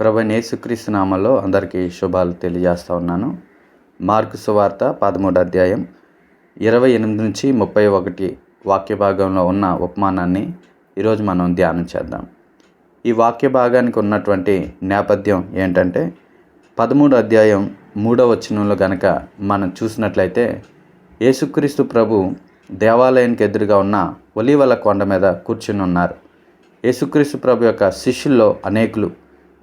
ప్రభు యేసుక్రీస్తు నామంలో అందరికీ శుభాలు తెలియజేస్తా ఉన్నాను. మార్కు సువార్త పదమూడు అధ్యాయం ఇరవై ఎనిమిది నుంచి ముప్పై ఒకటి వాక్య భాగంలో ఉన్న ఉపమానాన్ని ఈరోజు మనం ధ్యానం చేద్దాం. ఈ వాక్య భాగానికి ఉన్నటువంటి నేపథ్యం ఏంటంటే పదమూడు అధ్యాయం మూడవ వచనంలో గనక మనం చూసినట్లయితే యేసుక్రీస్తు ప్రభు దేవాలయానికి ఎదురుగా ఉన్న ఒలివల కొండ మీద కూర్చుని ఉన్నారు. యేసుక్రీస్తు ప్రభు యొక్క శిష్యుల్లో అనేకులు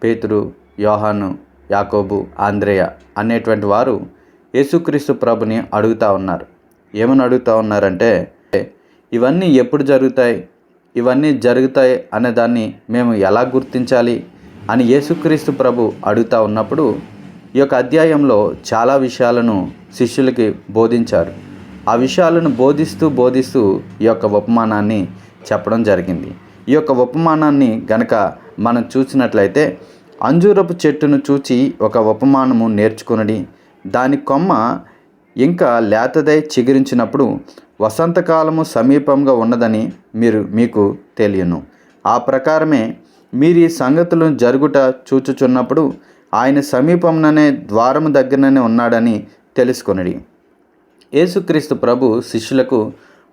పేతురు యోహాను యాకోబు ఆంద్రేయ అనేటువంటి వారు యేసుక్రీస్తు ప్రభుని అడుగుతూ ఉన్నారు. ఏమని అడుగుతూ ఉన్నారంటే ఇవన్నీ ఎప్పుడు జరుగుతాయి? ఇవన్నీ జరుగుతాయి అనే దాన్ని మేము ఎలా గుర్తించాలి అని యేసుక్రీస్తు ప్రభు అడుగుతూ ఉన్నప్పుడు ఈ యొక్క అధ్యాయంలో చాలా విషయాలను శిష్యులకి బోధించారు. ఆ విషయాలను బోధిస్తూ బోధిస్తూ ఈ యొక్క ఉపమానాన్ని చెప్పడం జరిగింది. ఈ యొక్క ఉపమానాన్ని గనక మనం చూసినట్లయితే అంజూరపు చెట్టును చూచి ఒక ఉపమానము నేర్చుకునడి. దాని కొమ్మ ఇంకా లేతదై చిగురించినప్పుడు వసంతకాలము సమీపంగా ఉన్నదని మీరు మీకు తెలియను. ఆ ప్రకారమే మీరు ఈ సంగతులను జరుగుట చూచుచున్నప్పుడు ఆయన సమీపంలోనే ద్వారము దగ్గరనే ఉన్నాడని తెలుసుకొనడి. యేసుక్రీస్తు ప్రభు శిష్యులకు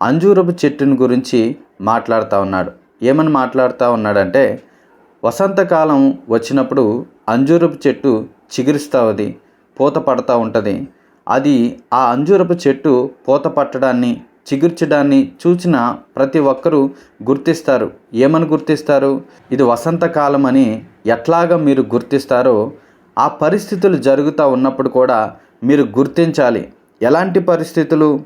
అంజూరపు చెట్టుని గురించి మాట్లాడుతూ ఉన్నాడు. ఏమని మాట్లాడుతూ ఉన్నాడంటే వసంతకాలం వచ్చినప్పుడు అంజూరపు చెట్టు చిగురిస్తుంది పూత పడతా ఉంటుంది. అది ఆ అంజూరపు చెట్టు పూత పట్టడాన్ని చిగుర్చడాన్ని చూసిన ప్రతి ఒక్కరూ గుర్తిస్తారు. ఏమని గుర్తిస్తారు? ఇది వసంతకాలం అని ఎట్లాగా మీరు గుర్తిస్తారో ఆ పరిస్థితులు జరుగుతూ ఉన్నప్పుడు కూడా మీరు గుర్తించాలి. ఎలాంటి పరిస్థితులు?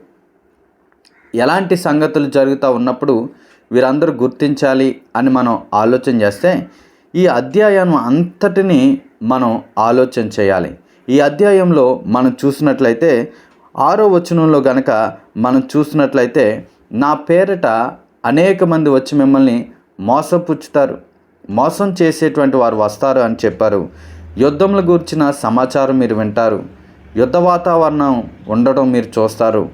ఎలాంటి సంగతులు జరుగుతూ ఉన్నప్పుడు వీరందరూ గుర్తించాలి అని మనం ఆలోచన చేస్తే ఈ అధ్యాయం అంతటిని మనం ఆలోచన చేయాలి. ఈ అధ్యాయంలో మనం చూసినట్లయితే ఆరో వచనంలో గనక మనం చూసినట్లయితే నా పేరిట అనేక మంది వచ్చి మిమ్మల్ని మోసపుచ్చుతారు. మోసం చేసేటువంటి వారు వస్తారు అని చెప్పారు. యుద్ధంలో గురించిన సమాచారం మీరు వింటారు. యుద్ధ వాతావరణం ఉండడం మీరు చూస్తారు.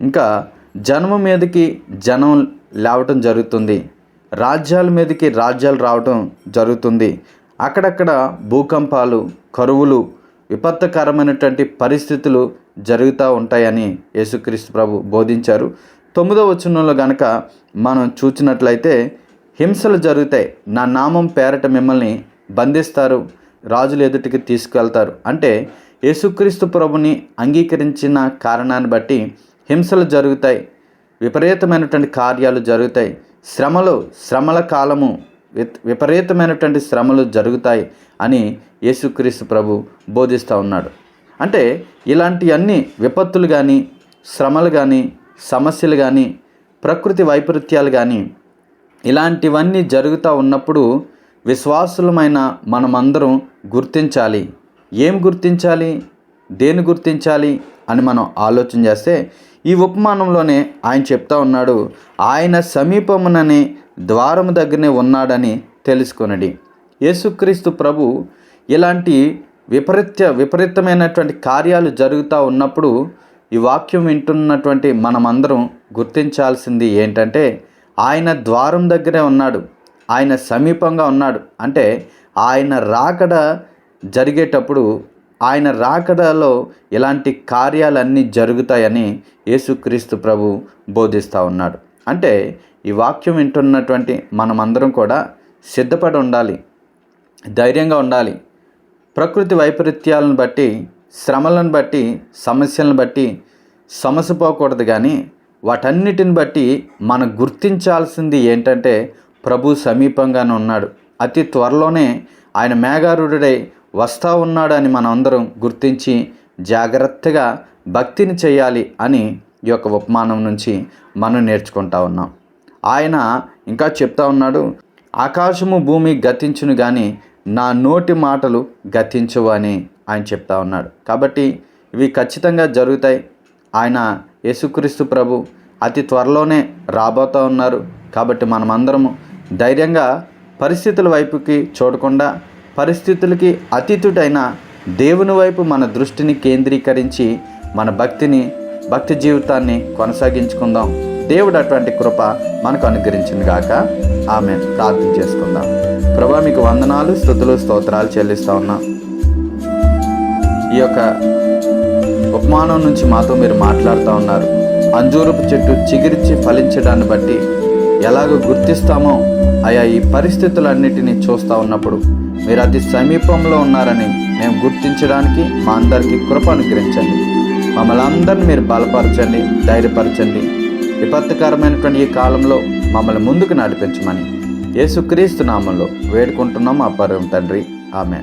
ఇంకా జనము మీదకి జనం లేవటం జరుగుతుంది. రాజ్యాల మీదకి రాజ్యాలు రావటం జరుగుతుంది. అక్కడక్కడ భూకంపాలు కరువులు విపత్తుకరమైనటువంటి పరిస్థితులు జరుగుతూ ఉంటాయని యేసుక్రీస్తు ప్రభు బోధించారు. తొమ్మిదవ వచనంలో గనక మనం చూచినట్లయితే హింసలు జరుగుతాయి. నా నామం పేరట మిమ్మల్ని బంధిస్తారు. రాజులు ఎదుటికి తీసుకెళ్తారు. అంటే యేసుక్రీస్తు ప్రభుని అంగీకరించిన కారణాన్ని బట్టి హింసలు జరుగుతాయి. విపరీతమైనటువంటి కార్యాలు జరుగుతాయి. శ్రమలు శ్రమల కాలము విపరీతమైనటువంటి శ్రమలు జరుగుతాయి అని యేసుక్రీస్తు ప్రభు బోధిస్తూ ఉన్నాడు. అంటే ఇలాంటి అన్ని విపత్తులు కానీ శ్రమలు కానీ సమస్యలు కానీ ప్రకృతి వైపరీత్యాలు కానీ ఇలాంటివన్నీ జరుగుతూ ఉన్నప్పుడు విశ్వాసులమైన మనమందరం గుర్తించాలి. ఏం గుర్తించాలి? దేని గుర్తించాలి? అని మనం ఆలోచన చేస్తే ఈ ఉపమానంలోనే ఆయన చెప్తా ఉన్నాడు ఆయన సమీపముననే ద్వారము దగ్గరనే ఉన్నాడని తెలుసుకొనడి. యేసుక్రీస్తు ప్రభు ఇలాంటి విపరీత్య విపరీతమైనటువంటి కార్యాలు జరుగుతూ ఉన్నప్పుడు ఈ వాక్యం వింటున్నటువంటి మనమందరం గుర్తించాల్సింది ఏంటంటే ఆయన ద్వారం దగ్గరే ఉన్నాడు ఆయన సమీపంగా ఉన్నాడు. అంటే ఆయన రాకడ జరిగేటప్పుడు ఆయన రాకడలో ఇలాంటి కార్యాలన్నీ జరుగుతాయని యేసుక్రీస్తు ప్రభు బోధిస్తూ ఉన్నాడు. అంటే ఈ వాక్యం వింటున్నటువంటి మనమందరం కూడా సిద్ధపడి ఉండాలి ధైర్యంగా ఉండాలి. ప్రకృతి వైపరీత్యాలను బట్టి శ్రమలను బట్టి సమస్యలను బట్టి సమసిపోకూడదు కానీ వాటన్నిటిని బట్టి మనం గుర్తించాల్సింది ఏంటంటే ప్రభు సమీపంగానే ఉన్నాడు. అతి త్వరలోనే ఆయన మేఘారుడై వస్తూ ఉన్నాడని మనందరం అందరం గుర్తించి జాగ్రత్తగా భక్తిని చేయాలి అని ఈ యొక్క ఉపమానం నుంచి మనం నేర్చుకుంటా ఉన్నాం. ఆయన ఇంకా చెప్తా ఉన్నాడు ఆకాశము భూమి గతించును కానీ నా నోటి మాటలు గతించవు అని ఆయన చెప్తా ఉన్నాడు. కాబట్టి ఇవి ఖచ్చితంగా జరుగుతాయి. ఆయన యేసుక్రీస్తు ప్రభు అతి త్వరలోనే రాబోతూ ఉన్నారు. కాబట్టి మనమందరము ధైర్యంగా పరిస్థితుల వైపుకి చూడకుండా పరిస్థితులకి అతీతుడైన దేవుని వైపు మన దృష్టిని కేంద్రీకరించి మన భక్తిని భక్తి జీవితాన్ని కొనసాగించుకుందాం. దేవుడు అటువంటి కృప మనకు అనుగ్రహించింది గాక. ఆమె ప్రార్థన చేసుకుందాం. ప్రభా మీకు వందనాలు స్థుతులు స్తోత్రాలు చెల్లిస్తూ ఉన్నాం. ఈ యొక్క ఉపమానం నుంచి మాతో మీరు మాట్లాడుతూ ఉన్నారు. అంజూరపు చెట్టు చిగిరిచి ఫలించడాన్ని బట్టి ఎలాగో గుర్తిస్తామో ఆయా ఈ పరిస్థితులన్నిటినీ చూస్తూ ఉన్నప్పుడు మీరు అతి సమీపంలో ఉన్నారని మేము గుర్తించడానికి మా అందరికీ కృప అనుగ్రహించండి. మమ్మల్ని అందరినీ మీరు బలపరచండి ధైర్యపరచండి. విపత్తుకరమైనటువంటి ఈ కాలంలో మమ్మల్ని ముందుకు నడిపించమని యేసుక్రీస్తు నామంలో వేడుకుంటున్నాం ఆ పరం తండ్రి. ఆమె